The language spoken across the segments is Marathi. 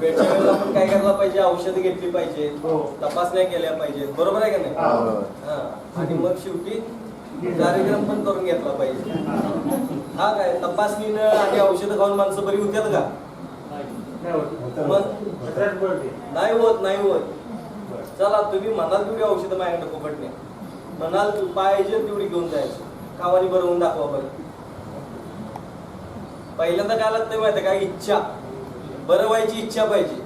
वेळच्या वेळेला आपण काय करायला पाहिजे? औषधं घेतली पाहिजे. हो. तपासण्या केल्या पाहिजेत बरोबर आहे का नाही? हा. आणि मग शेवटी कार्यक्रम पण करून घेतला पाहिजे. हा काय? तपासणीनं आणि औषधं खाऊन माणसं बरी होत्यात का? नाही होत. नाही होत नाही. चला तुम्ही म्हणाल तेवढी औषधं माझ्याकडे फुकटणे म्हणाल तू पाहिजे तेवढी घेऊन जायची. कावानी बरं होऊन दाखवा बरं. पहिल्यांदा काय लागतं माहिती काय इच्छा. बरं व्हायची इच्छा पाहिजे.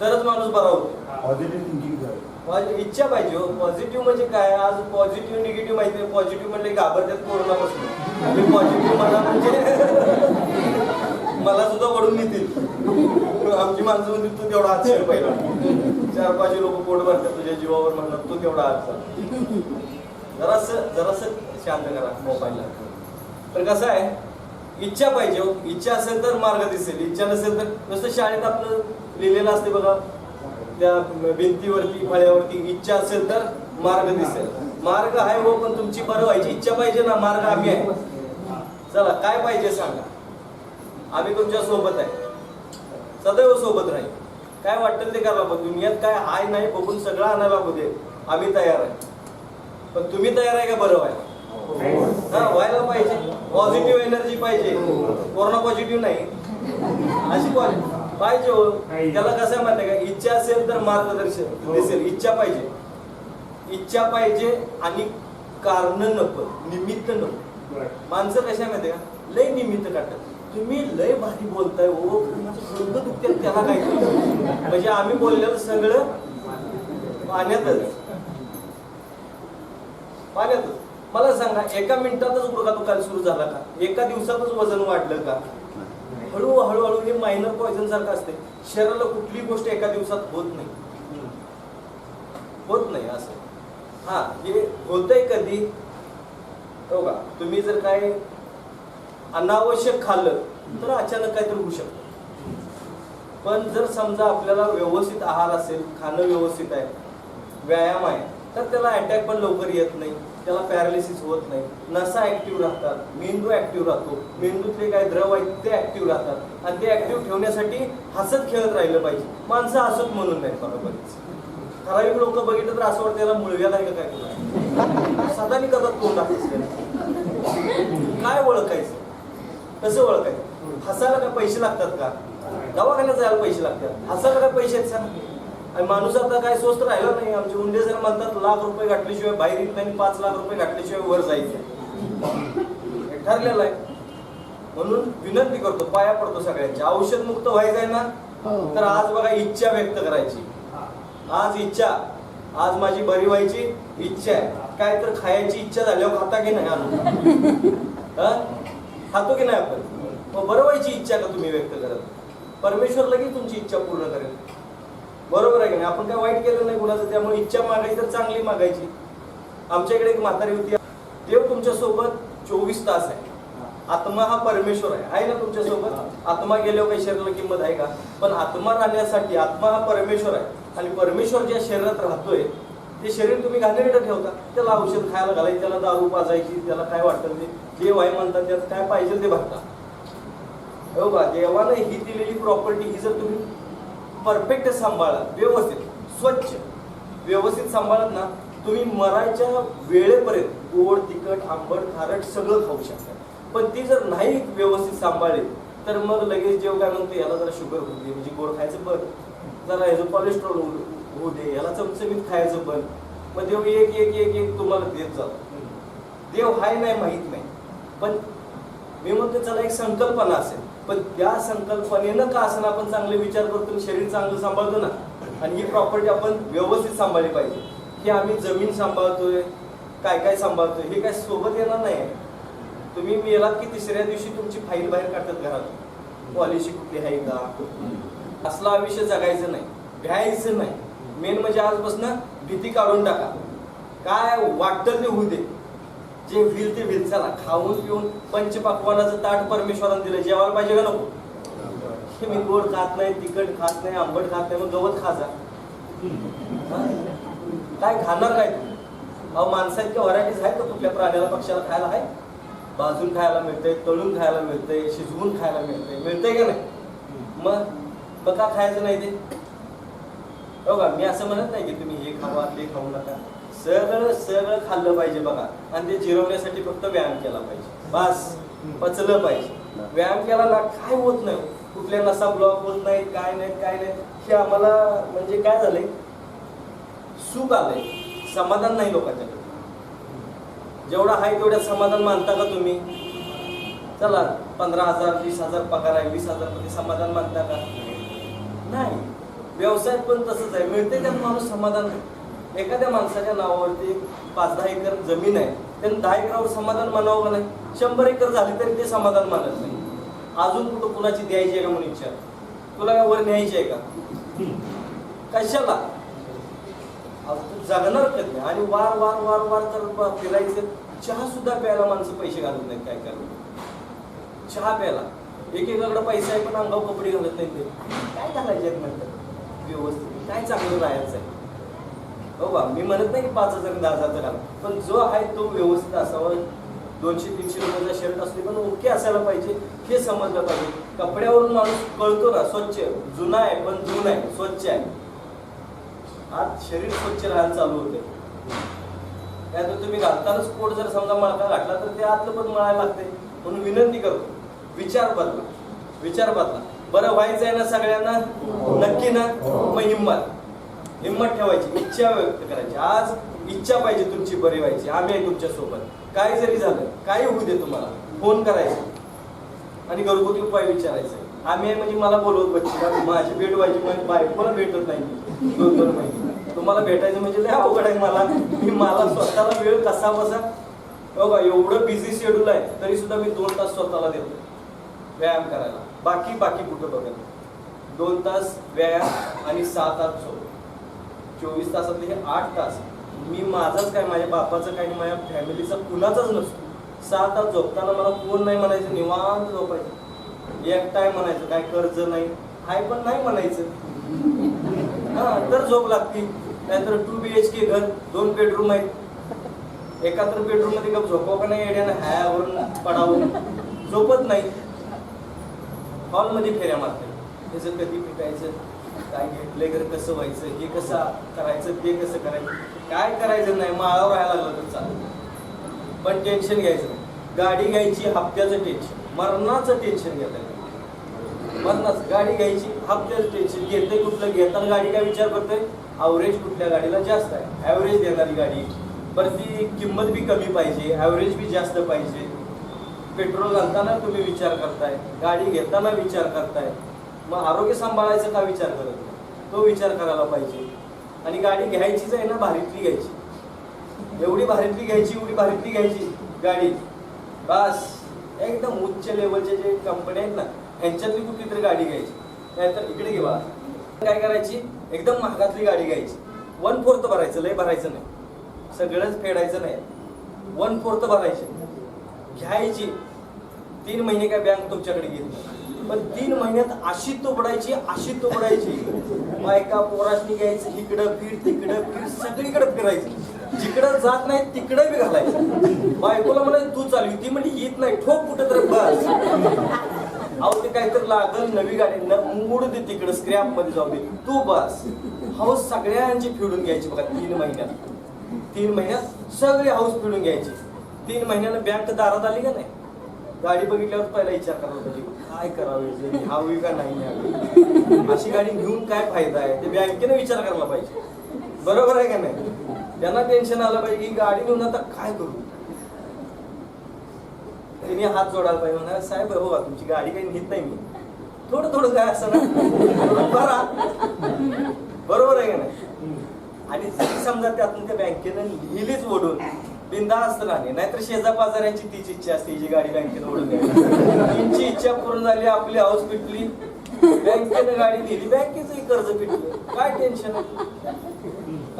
तरच माणूस बरा होतो. पॉझिटिव्ह थिंकिंग इच्छा पाहिजे हो. पॉझिटिव्ह म्हणजे काय? आज पॉझिटिव्ह निगेटिव्ह माहिती आहे पॉझिटिव्ह म्हणजे घाबरतात कोरोना पासून पॉझिटिव्ह म्हणा म्हणजे? मला सुद्धा वडून नेतील. आमची माणसं म्हणजे तू तेवढा हात शेर पहिला. चार पाच लोक पोट भरतात तुझ्या जीवावर म्हणतात तू तेवढा हात चाल जरास जरास शांत करा मोबाईलला. तर कसं आहे इच्छा पाहिजे हो. इच्छा असेल तर मार्ग दिसेल. इच्छा नसेल तर नुसतं शाळेत आपलं लिहिलेलं असते बघा. त्या भिंतीवरती फळ्यावरती इच्छा असेल तर मार्ग दिसेल. मार्ग आहे हो पण तुमची बरं व्हायची इच्छा पाहिजे ना. मार्ग आम्ही आहे. चला काय पाहिजे सांगा. आम्ही तुमच्यासोबत आहे. सदैव सोबत राहील. काय वाटेल ते करा पण दुनियात काय हाय नाही बघून सगळं आणायला दे आम्ही तयार आहे. पण तुम्ही तयार आहे का बरं व्हायला? हा व्हायला पाहिजे. पॉझिटिव्ह एनर्जी पाहिजे. कोरोना पॉझिटिव्ह नाही. अशी पाहिजे हो. त्याला कसं आहे माहिती का? इच्छा असेल तर मार्गदर्शन दिसेल. इच्छा पाहिजे. इच्छा पाहिजे आणि कारण नको. निमित्त नको. माणसं कशा आहे माहिती का? लय निमित्त काढतात. तुम्ही लय भारी बोलताय ओ डोकं दुखतात त्याला काय म्हणजे आम्ही बोललेलं सगळं पाण्यातच. पाण्यातच. मला सांगा एका मिनिटातच गुडघा दुखायला सुरू झाला का? एका दिवसातच वजन वाढलं का? हळू हळूहळू हे मायनर पॉइझन सारखं असते शरीराला कुठली गोष्ट एका दिवसात होत नाही. होत नाही असं. हा हे होतंय कधी? हो का? तुम्ही जर काय अनावश्यक खाल्लं तर अचानक काहीतरी होऊ शकतं. पण जर समजा आपल्याला व्यवस्थित आहार असेल खाणं व्यवस्थित आहे व्यायाम आहे तर त्याला अटॅक पण लवकर येत नाही. त्याला पॅरालिसिस होत नाही. नसा ऍक्टिव्ह राहतात मेंदू ऍक्टिव्ह राहतो. मेंदूतले काय द्रव आहेत ते ऍक्टिव्ह राहतात. आणि ते ऍक्टिव्ह ठेवण्यासाठी हसत खेळत राहिलं पाहिजे. माणसं हसत म्हणून नाही बरोबरच ठराविक लोक बघितलं तर असं वाटतं त्याला मुळव्याला आहे का काय सदा सदानी कदा तोंड काय ओळखायचं? कसं ओळखायचं? हसायला काय पैसे लागतात का? दवाखान्यात जायला पैसे लागतात. हसायला काय पैसे आहेत सांग. आणि माणूस आता काय स्वस्त राहिला नाही. आमचे उंडे जर म्हणतात लाख रुपये घातल्याशिवाय बाहेर येत नाही पाच लाख रुपये घातल्याशिवाय वर जायचं. हे ठरलेलं आहे. म्हणून विनंती करतो पाया पडतो सगळ्यांच्या औषध मुक्त व्हायचं आहे ना तर आज बघा इच्छा व्यक्त करायची. आज इच्छा आज माझी बरी व्हायची इच्छा आहे. काय तर खायची इच्छा झाल्यावर खाता की नाही आणून? हा? खातो की नाही आपण? मग बरं व्हायची इच्छा का तुम्ही व्यक्त करत? परमेश्वर लगेच तुमची इच्छा पूर्ण करेल. बरोबर आहे की नाही? आपण काय वाईट केलं नाही कुणाचं? त्यामुळे इच्छा मागायची तर चांगली मागायची. आमच्या इकडे एक म्हातारी होती. देव तुमच्यासोबत चोवीस तास आहे. आत्मा हा परमेश्वर आहे. आहे ना तुमच्यासोबत आत्मा गेल्यावर काही शरीराला किंमत आहे का? पण आत्मा राहण्यासाठी आत्मा हा परमेश्वर आहे. आणि परमेश्वर ज्या शरीरात राहतोय ते शरीर तुम्ही घाणेरडं ठेवता. त्याला औषध खायला घालायची त्याला दारू पाजायची त्याला काय वाटतं ते? देव आहे म्हणतात त्यात काय पाहिजे ते भरता. हो का? देवानं ही दिलेली प्रॉपर्टी ही जर तुम्ही परफेक्ट सांभाळा व्यवस्थित स्वच्छ. व्यवस्थित सांभाळत ना तुम्ही मरायच्या वेळेपर्यंत गोड तिखट आंबट खारट सगळं खाऊ शकता. पण ती जर नाही व्यवस्थित सांभाळली तर मग लगेच जेव काय म्हणतो याला जरा शुगर होऊ दे म्हणजे गोड खायचं बंद. जरा ह्याचं कोलेस्ट्रॉल होऊ दे याला चमचमीत खायचं बंद. मग देव एक एक एक एक तुम्हाला देत जातो. देव हाय नाही माहीत नाही. पण मी म्हणतो चला एक संकल्पना असेल. पण त्या संकल्पनेनं का असं आपण चांगले विचार करतो शरीर चांगलं सांभाळतो ना? आणि ही प्रॉपर्टी आपण व्यवस्थित सांभाळली पाहिजे. की आम्ही जमीन सांभाळतोय काय काय सांभाळतोय हे काय सोबत येणार नाही. तुम्ही मेलात की तिसऱ्या दिवशी तुमची फाईल बाहेर काढतात घरात? पॉलिसी कुठली आहे का? असला आयुष्य जगायचं नाही भ्यायचं नाही. मेन म्हणजे आजपासून भीती काढून टाका. काय वाटतं ते होऊ दे. जे व्हील ते विल चला खाऊन पिऊन पंचपाकवानाचं ताट परमेश्वरानं दिलं. जेवायला पाहिजे का नको? हे मी गोड खात नाही तिखट खात नाही आंबट खात नाही मग गवत खाजा काय खाणार काय तू? अहो माणसा इतक्या व्हरायटीज आहेत का कुठल्या प्राण्याला पक्षाला खायला आहे? भाजून खायला मिळतंय तळून खायला मिळतंय शिजवून खायला मिळतंय. मिळतंय का नाही? मग? बघा का खायचं नाही ते? हो का? मी असं म्हणत नाही की तुम्ही हे खावा ते खाऊ नका. सगळं सगळं खाल्लं पाहिजे बघा. आणि ते जिरवण्यासाठी फक्त व्यायाम केला पाहिजे. बस. पचलं पाहिजे. व्यायाम केला ना काय होत नाही. कुठल्या नसा ब्लॉक होत नाही काय नाही काय नाही हे आम्हाला म्हणजे काय झालंय? सुख आलंय. समाधान नाही लोकांच्याकडे. जेवढा आहे तेवढ्या समाधान मानता का तुम्ही? चला पंधरा हजार वीस हजार पगार आहे. वीस हजारमध्ये समाधान मानता का? नाही. व्यवसायात पण तसंच आहे. मिळते त्यात माणूस समाधान? नाही. एखाद्या माणसाच्या नावावरती पाच दहा एकर जमीन आहे त्यांनी दहा एकरावर समाधान मानावं का नाही? शंभर एकर झाली तरी ते समाधान मानत नाही. अजून कुठं कुणाची द्यायची आहे का म्हणून इच्छा? तुला काय वर न्यायची आहे का? कशाला? तू जगणार कधी? आणि वार वार वार वार तर फिरायचं. चहा सुद्धा प्यायला माणसं पैसे घालत नाहीत काय करायला चहा प्यायला. एकेकाकडे पैसा आहे पण अंगावर कपडे घालत नाही ते. काय घालायचे आहेत नंतर? व्यवस्थित. काय चांगलं राहायचं आहे? हो बा मी म्हणत नाही की पाच हजार दहा हजार घाला पण जो आहे तो व्यवस्थित असावा. दोनशे तीनशे रुपयाचा शर्ट असले पण ओके असायला पाहिजे. हे समजलं पाहिजे. कपड्यावरून माणूस कळतो ना स्वच्छ जुना आहे पण जुना आहे. स्वच्छ आहे. आज शरीर स्वच्छ राहायला चालू होते त्यात तुम्ही घालतानाच कोट जर समजा मळका घातला तर ते आतलं पण मळायला लागते म्हणून विनंती करतो. विचार बदला. विचार बदला. बरं व्हायचं आहे ना सगळ्यांना? नक्की ना? मग हिंमत. हिंमत ठेवायची इच्छा व्यक्त करायची. आज इच्छा पाहिजे तुमची बरी व्हायची. आम्ही आहे तुमच्यासोबत. काय जरी झालं काय होऊ दे तुम्हाला. फोन करायचा. आणि घरगुती उपाय विचारायचे. आम्ही आहे म्हणजे मला बोलवत बच्ची माझी भेट व्हायची म्हणजे बायकोला भेटत नाही. दोन दोन महिने. तुम्हाला भेटायचं म्हणजे लय अवघड आहे मला. मी मला स्वतःला वेळ कसा बसा? हो एवढं बिझी शेड्यूल आहे तरी सुद्धा मी दोन तास स्वतःला देतो. व्यायाम करायला. बाकी बाकी कुठं बघत दोन तास व्यायाम आणि सात तास झोप. चोवीस तासातले हे आठ तास. मी माझाच काय माझ्या बापाचं काय आणि माझ्या फॅमिलीचा कुणाचाच नसतो. सहा तास झोपताना मला कोण नाही म्हणायचं निवांत झोपायचं. एकटाय म्हणायचं काय कर्ज नाही. हाय पण नाही म्हणायचं. हा तर झोप लागते. नाहीतर टू बी एच के घर दोन बेडरूम आहेत. एका तर बेडरूममध्ये गप झोपावं का नाही येड्यानं हायावरून पडावं. झोपत नाही. हॉलमध्ये फेऱ्या मारते त्याचं कधी पिकायचं काय घेतलंय घर कसं व्हायचं हे कसं करायचं ते कसं करायचं काय करायचं नाही माळावर राहायला लागलं तर चालेल. पण टेन्शन घ्यायचं गाडी घ्यायची हप्त्याचं टेन्शन मरणाचं टेन्शन घेताय मरणाचं गाडी घ्यायची हप्त्याचं टेन्शन घेतंय कुठलं घेताना गाडी काय विचार करतोय? अवरेज कुठल्या गाडीला जास्त आहे. ॲव्हरेज देणारी गाडी. बरं ती किंमत बी कमी पाहिजे ॲव्हरेज बी जास्त पाहिजे. पेट्रोल घालताना तुम्ही विचार करताय गाडी घेताना विचार करताय. मग आरोग्य सांभाळायचं का विचार करत नाही? तो विचार करायला पाहिजे. आणि गाडी घ्यायचीच आहे ना भारीतली घ्यायची. एवढी भारीतली घ्यायची एवढी भारीतली घ्यायची गाडी. बस. एकदम उच्च लेवलचे जे कंपनी आहेत ना ह्यांच्यातली कुठली गाडी घ्यायची. नाहीतर इकडे घेवा काय करायची? एकदम महागातली गाडी घ्यायची. वन फोर्थ भरायचं लय भरायचं नाही. सगळंच फेडायचं नाही. वन फोर्थ भरायचे. घ्यायची. तीन महिने काय बँक तुमच्याकडे घेत नाही. पण तीन महिन्यात अशी तुबडायची अशी तुबडायची. बायका पोराशनी घ्यायचं इकडं फिर तिकडं फिर सगळीकडे फिरायची. जिकडं जात नाही तिकडं बी घालायचं. बायकोला म्हणायचं तू चालवी ती म्हणजे येत नाही ठोक कुठं तर बस. अहो ते काहीतरी लागल नवी गाडी न मुड दे तिकडं स्क्रॅपमध्ये जाऊ दे. तू बस. हाऊस सगळ्यांची फिरून घ्यायची बघा तीन महिन्यात. तीन महिन्यात सगळी हाऊस फिरून घ्यायची. तीन महिन्यानं बँक दारात आली का नाही? गाडी बघितल्यावर पहिला विचार करायला पाहिजे काय करावे जे का नाही अशी गाडी घेऊन काय फायदा आहे? ते बँकेने विचार करायला पाहिजे. बरोबर आहे का नाही? त्यांना टेन्शन आलं पाहिजे की गाडी घेऊन आता काय करू? तिने हात जोडायला पाहिजे. म्हणा साहेब हो तुमची गाडी काही नेत नाही मी. थोडं थोडं काय असं ना? बरोबर आहे का नाही? आणि जरी समजा त्यातून त्या बँकेनं लिहिलीच ओढून बिंदास्त राहणे. नाहीतर शेजापाजाऱ्यांची तीच इच्छा असते जी गाडी बँकेत ओढून त्यांची इच्छा पूर्ण झाली आपली हाऊस पिटली. बँकेनं गाडी दिली बँकेचंही कर्ज पिटलं. काय टेन्शन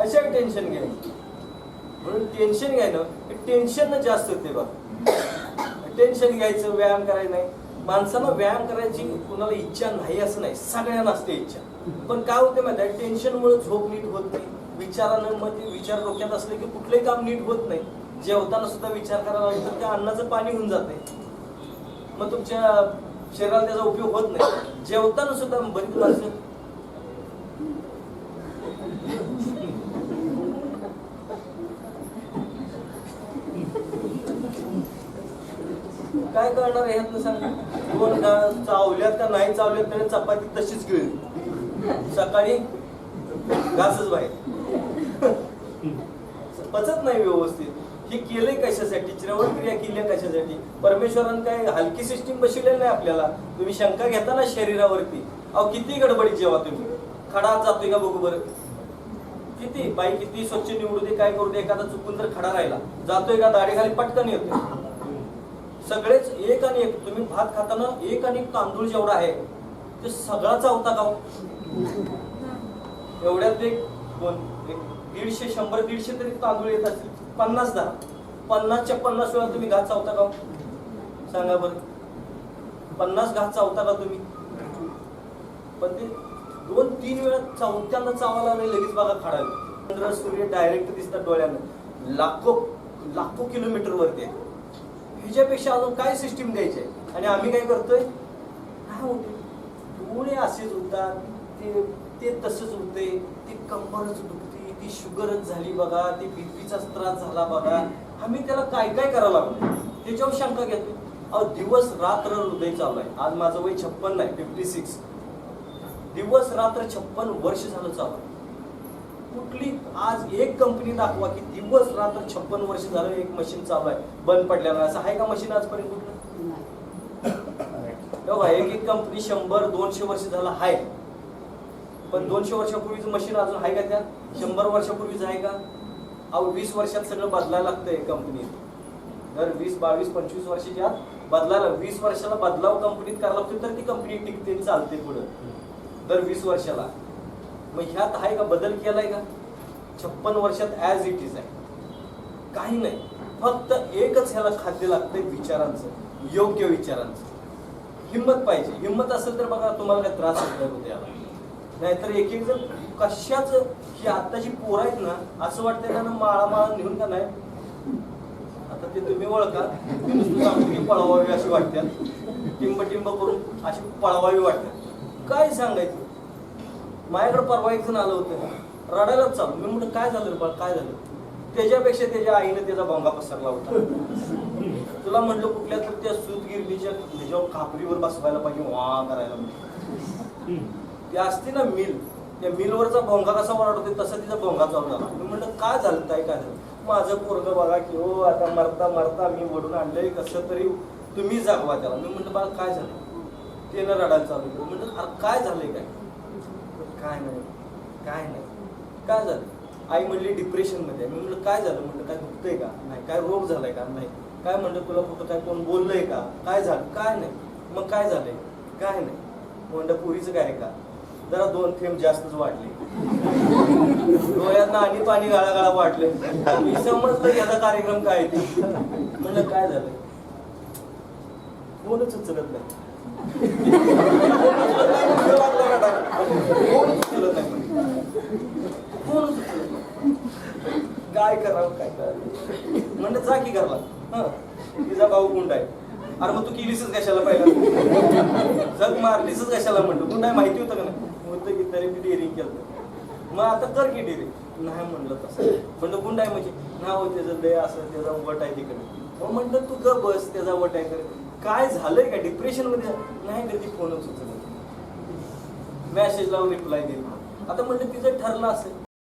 अशा टेन्शन घ्यायचं म्हणून टेन्शन घ्यायनं टेन्शन जास्त होते बघ. टेन्शन घ्यायचं व्यायाम करायचं नाही. माणसाला व्यायाम करायची कुणाला इच्छा नाही असं नाही. सगळ्यांना असते इच्छा. पण काय होते माहिती आहे? टेन्शनमुळे झोप नीट होत नाही. विचारानं मग ते विचार डोक्यात असले की कुठलंही काम नीट होत नाही. जेवताना सुद्धा विचार करायला लागतो त्या अन्नाचं पाणी होऊन जाते मग तुमच्या शरीराला त्याचा उपयोग होत नाही. जेवताना सुद्धा बरीच माणसं काय करणार आहे ह्यातनं सांग? दोन घा चावल्यात का नाही चावल्यात तरी चपाती तशीच गिळली सकाळी घासच बाहेर. पचत नाही व्यवस्थित. हे केलंय कशासाठी? श्रवण क्रिया केली कशासाठी? परमेश्वरानं काय हलकी सिस्टीम बसवलेली नाही आपल्याला? तुम्ही शंका घेता ना शरीरावरती. अहो किती गडबडीत जेव्हा तुम्ही? खडा जातोय का बघू बरं? किती? बाई किती स्वच्छ निवडू दे काय करू दे एखादा चुकून जर खडा राहिला. जातोय का दाढी खाली? पटकन येतोय. सगळेच एक आणि एक. तुम्ही भात खाताना एक आणि तांदूळ जेवढा आहे ते सगळा चावता का हो? एवढ्यात एक दोन दीडशे शंभर दीडशे तरी तांदूळ येत असतील पन्नास दहा पन्नासच्या पन्नास वेळा तुम्ही घात चावता का हो? सांगा बरं. पन्नास घात चावता का तुम्ही? पण ते दोन तीन वेळा चौथ्यांदा चावायला नाही लगेच बघा खाडावे चंद्र सूर्य डायरेक्ट दिसतात डोळ्यानं. लाखो लाखो किलोमीटर वरती आहे ह्याच्यापेक्षा अजून काय सिस्टीम द्यायची आहे आणि आम्ही काय करतोय? काय होते डोळे असेच होतात ते ते तसंच होते ते कंबरच होतं ती शुगरच झाली बघा ते बीपीचाच त्रास झाला बघा. आम्ही त्याला काय काय करायला लागलो? त्याच्यावर शंका घेतो अहो दिवस रात्र हृदय चालू आहे. आज माझं वय छप्पन नाही फिफ्टी सिक्स दिवस रात्र छप्पन वर्ष झालं चालू आहे. कुठली आज एक कंपनी दाखवा की दिवस रात्र छप्पन वर्ष झालं एक मशीन चालू आहे. बंद पडल्यानं असं आहे का मशीन आजपर्यंत कुठलं? एक एक कंपनी शंभर दोनशे वर्ष झालं आहे. पण दोनशे वर्षापूर्वीचं मशीन अजून आहे का त्या? शंभर वर्षापूर्वीच आहे का? अहो वीस वर्षात सगळं बदलायला लागतंय कंपनीत दर वीस बावीस पंचवीस वर्षाच्या आत बदलायला वीस वर्षाला बदलाव कंपनीत करायला लागतो तर ती कंपनी टिकते चालते पुढं. दर वीस वर्षाला. मग ह्यात आहे का? बदल केलाय का? छप्पन वर्षात ॲज इट इज आहे. काही नाही. फक्त एकच ह्याला खाद्य लागतंय विचारांचं. योग्य विचारांचं. हिंमत पाहिजे. हिंमत असेल तर बघा तुम्हाला काय त्रास होत नाही नाहीतर एक एक जण कशाच ही आत्ताची पोरं आहेत ना असं वाटतंय त्यांना माळा माळा नेऊन का नाही? आता ते तुम्ही ओळखा. नुसतं पळवावी अशी वाटतात टिंब टिंब करून अशी पळवावी वाटतात काय सांगायचं? माझ्याकडे परवा एक जण आलं होतं. रडायलाच चालू. मी म्हटलं काय झालं बाळ? काय झालं? त्याच्यापेक्षा त्याच्या आईनं त्याचा भोंगा पसरला होता. तुला म्हटलं कुठल्या तर त्या सूतगिरणीच्या ह्याच्यावर खापरीवर बसवायला पाहिजे वा करायला पाहिजे. ती असते ना मिल त्या मिलवरचा भोंगा कसा ओरडतोय तसा तिचा भोंगा चालू झाला मी म्हटलं काय झालं ताई काय झालं? माझं पोरगं बघा की हो आता मरता मरता मी वडून आणलंय कसं तरी तुम्ही जागवा त्याला. मी म्हटलं बाळा काय झालं? ते न रडायला चालू केलं. म्हटलं अरे काय झालंय काय? काय नाही काय नाही. काय झालं? आई म्हणली डिप्रेशनमध्ये आहे. मी म्हणलं काय झालं? म्हटलं काय दुखतंय का? नाही काय रोग झालाय का? नाही. काय? म्हणलं तुला कुठं काय कोण बोललंय का? काय झालं? काय नाही. मग काय झालंय? काय नाही. म्हणलं पुरीचं काय आहे का? जरा दोन थेंब जास्तच वाढले. डोळ्यांना आणि पाणी गाळा गाळा वाटले. मी समजलं याचा कार्यक्रम काय आहे ते. म्हणलं काय झालं? कोणच उचलत नाही. काय करावं काय करावं? म्हणलं जा की घरला. हा. तिचा भाऊ गुंड आहे. अरे मग तू केलीसच कशाला पाहिला? जग मारलीसच कशाला? म्हणलं. गुंड आहे माहिती होतं का नाही? होतं की तरी मी डेअरिंग केलं मग आता कर की डेअरिंग नाही म्हणलं तसं. म्हणलं गुंड आहे म्हणजे. ना हो त्याचं लय असं त्याचा वट आहे तिकडे. मग म्हणलं तू ग बस त्याचा वट आहे कर काय झालंय का? डिप्रेशनमध्ये नाही कधी फोनच उचलत मेसेज लावून रिप्लाय दिला आता म्हणलं तिचं ठरलं असेल.